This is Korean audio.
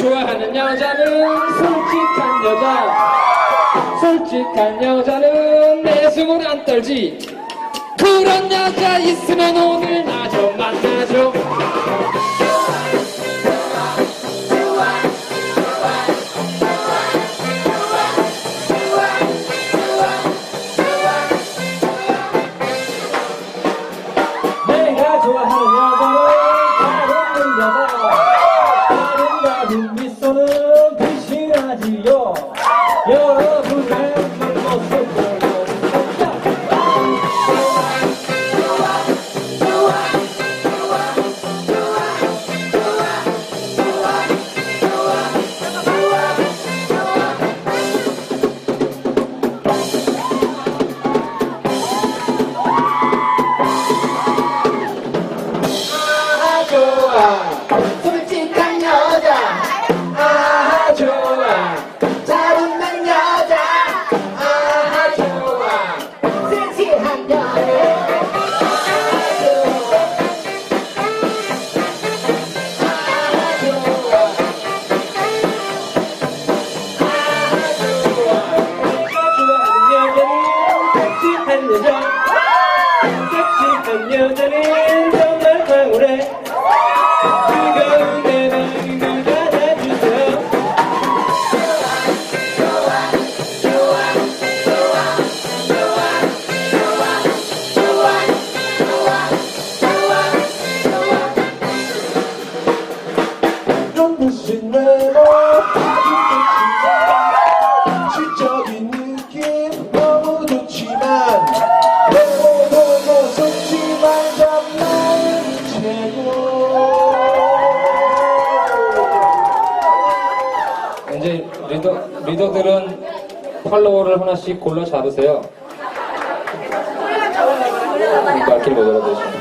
좋아하는 여자는 솔직한 여자. 솔직한 여자는 내숭을 안 떨지. 그런 여자 있으면 오늘 나 좀 만나줘 좋아 솔직한 여자. 아 좋아. 잘 웃는 여자. 아 좋아. 섹시한 여자. 섹시한 여자 섹시한 여자는 이제 리더, 리더들은 팔로워를 하나씩 골라 잡으세요. 말길 못 알아듣시네.